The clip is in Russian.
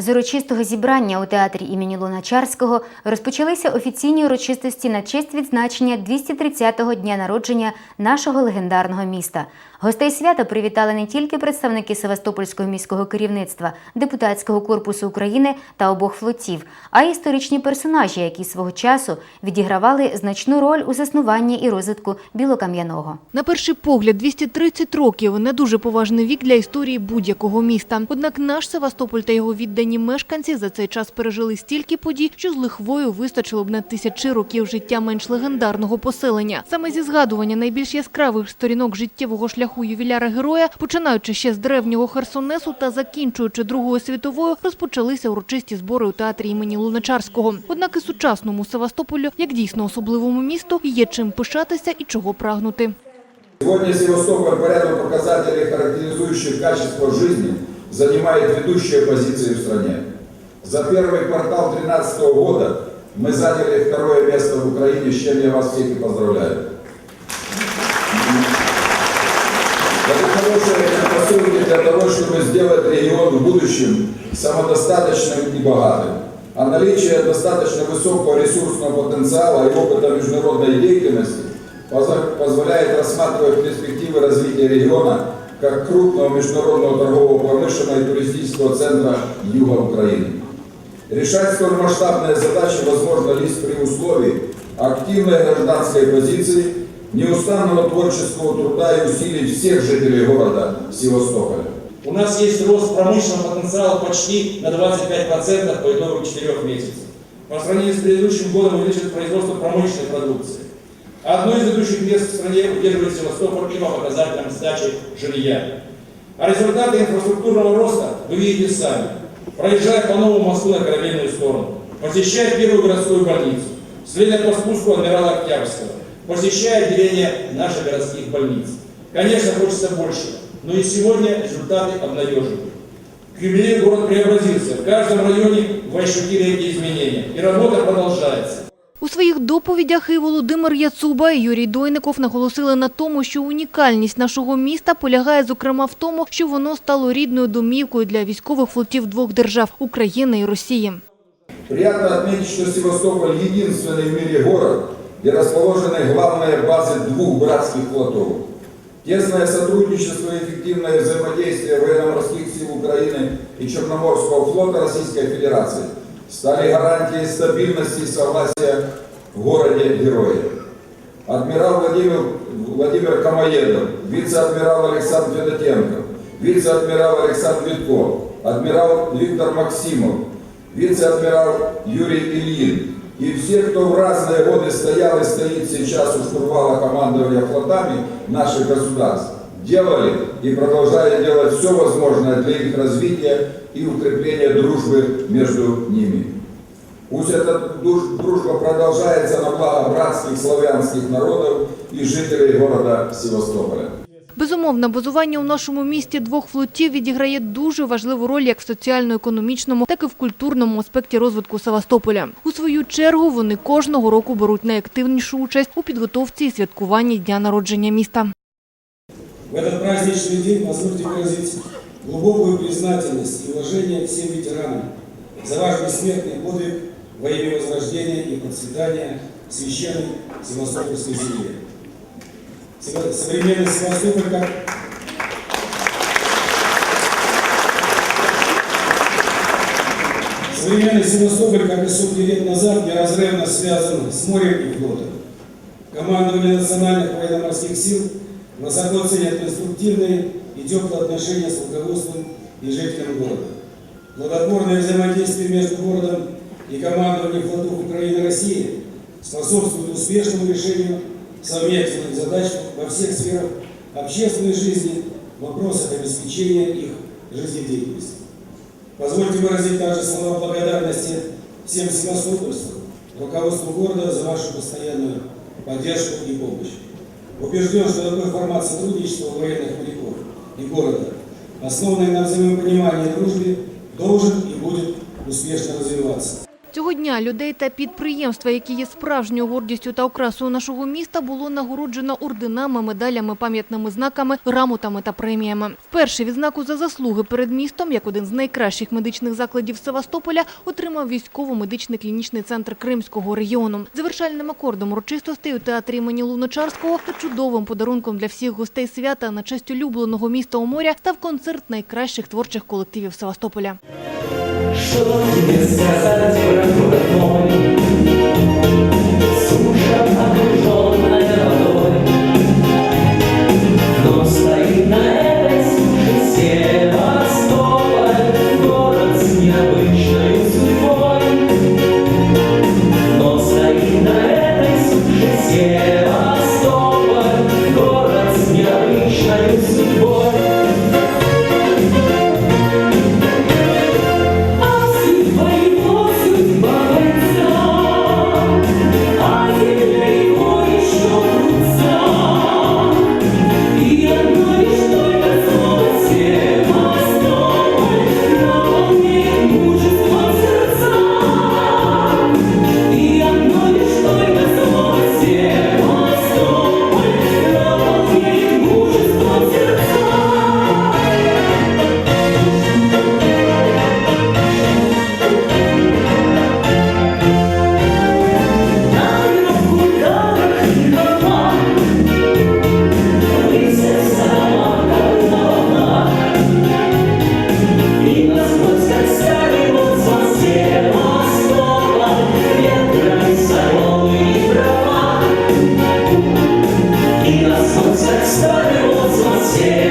З урочистого зібрання у театрі імені Луначарського розпочалися офіційні урочистості на честь відзначення 230-го дня народження нашого легендарного міста. Гостей свята привітали не тільки представники Севастопольського міського керівництва, депутатського корпусу України та обох флотів, а й історичні персонажі, які свого часу відігравали значну роль у заснуванні і розвитку Білокам'яного. На перший погляд, 230 років – не дуже поважний вік для історії будь-якого міста. Однак наш Севастополь та його віддані мешканці за цей час пережили стільки подій, що з лихвою вистачило б на тисячі років життя менш легендарного поселення. Саме зі згадування найбільш яскравих сторінок життєвого шляху ювіляра-героя, починаючи ще з древнього Херсонесу та закінчуючи Другою світовою, розпочалися урочисті збори у театрі імені Луначарського. Однак і сучасному Севастополю, як дійсно особливому місту, є чим пишатися і чого прагнути. Сегодня Севастополь по ряду показателей, характеризующих качество жизни, занимает ведущие позиции в стране. За первый квартал 2013 года мы заняли второе место в Украине, с чем я вас всех и поздравляю. Предпосылки для того, чтобы сделать регион в будущем самодостаточным и богатым. А наличие достаточно высокого ресурсного потенциала и опыта международной деятельности позволяет рассматривать перспективы развития региона как крупного международного торгового промышленного и туристического центра юга Украины. Решать столь масштабные задачи возможно лишь при условии активной гражданской позиции, неустанного творческого труда и усилий всех жителей города Севастополя. У нас есть рост промышленного потенциала почти на 25% по итогам 4 месяцев. По сравнению с предыдущим годом увеличилось производство промышленной продукции. Одно из ведущих мест в стране удерживает Севастополь и по показателям сдачи жилья. А результаты инфраструктурного роста вы видите сами. Проезжая по новому мосту на корабельную сторону, посещая первую городскую больницу, следуя по спуску адмирала Октябрьского, посещая отделение наших городских больниц. Конечно, хочется больше, но и сегодня результаты обнадеживают. К юбилею город преобразился. В каждом районе вы ощутили эти изменения. И работа продолжается. У своїх доповідях і Володимир Яцуба, і Юрій Дойников наголосили на тому, що унікальність нашого міста полягає зокрема в тому, що воно стало рідною домівкою для військових флотів двох держав – України і Росії. Приятно отметить, что Севастополь единственный в мире город, где расположены главные базы двух братских флотов. Тесное сотрудничество и эффективное взаимодействие военно-морских сил Украины и Черноморского флота Российской Федерации стали гарантией стабильности и согласия в городе-герое. Адмирал Владимир, Владимир Камоедов, вице-адмирал Александр Федотенко, вице-адмирал Александр Витков, адмирал Виктор Максимов, вице-адмирал Юрий Ильин и все, кто в разные годы стоял и стоит сейчас у штурвала командования флотами наших государств, делали и продолжали делать все возможное для их развития и укрепления дружбы между ними. Пусть эта дружба продолжается на благо братских славянских народов и жителей города Севастополя. Безумовно, базування у нашому місті двох флотів відіграє дуже важливу роль як в соціально-економічному, так і в культурному аспекті розвитку Севастополя. У свою чергу вони кожного року беруть найактивнішу участь у підготовці і святкуванні дня народження міста. В этот праздничный день позвольте выразить глубокую признательность и уважение всем ветеранам за ваш бессмертный подвиг во имя возрождения и процветания священной Севастопольской земли. Современный Севастополь как Современный Севастополь, как и сотни лет назад, неразрывно связан с морем и флотом. Командование национальных военно-морских сил высоко ценят конструктивные и теплые отношения с руководством и жителями города. Плодотворное взаимодействие между городом и командованием флотов Украины и России способствует успешному решению совместных задач во всех сферах общественной жизни, вопросах обеспечения их жизнедеятельности. Позвольте выразить также слова благодарности всем севастопольцам, руководству города за вашу постоянную поддержку и помощь. Убежден, что такой формат сотрудничества военных моряков и города, основанный на взаимопонимании и дружбе, должен и будет успешно развиваться. Цього дня людей та підприємства, які є справжньою гордістю та окрасою нашого міста, було нагороджено орденами, медалями, пам'ятними знаками, грамотами та преміями. Вперше відзнаку за заслуги перед містом, як один з найкращих медичних закладів Севастополя, отримав військово-медичний клінічний центр Кримського регіону. Завершальним акордом урочистостей у театрі імені Луначарського та чудовим подарунком для всіх гостей свята на честь улюбленого міста у моря став концерт найкращих творчих колективів Севастополя. Что тебе сказать, про мой? Сердце ставило за всех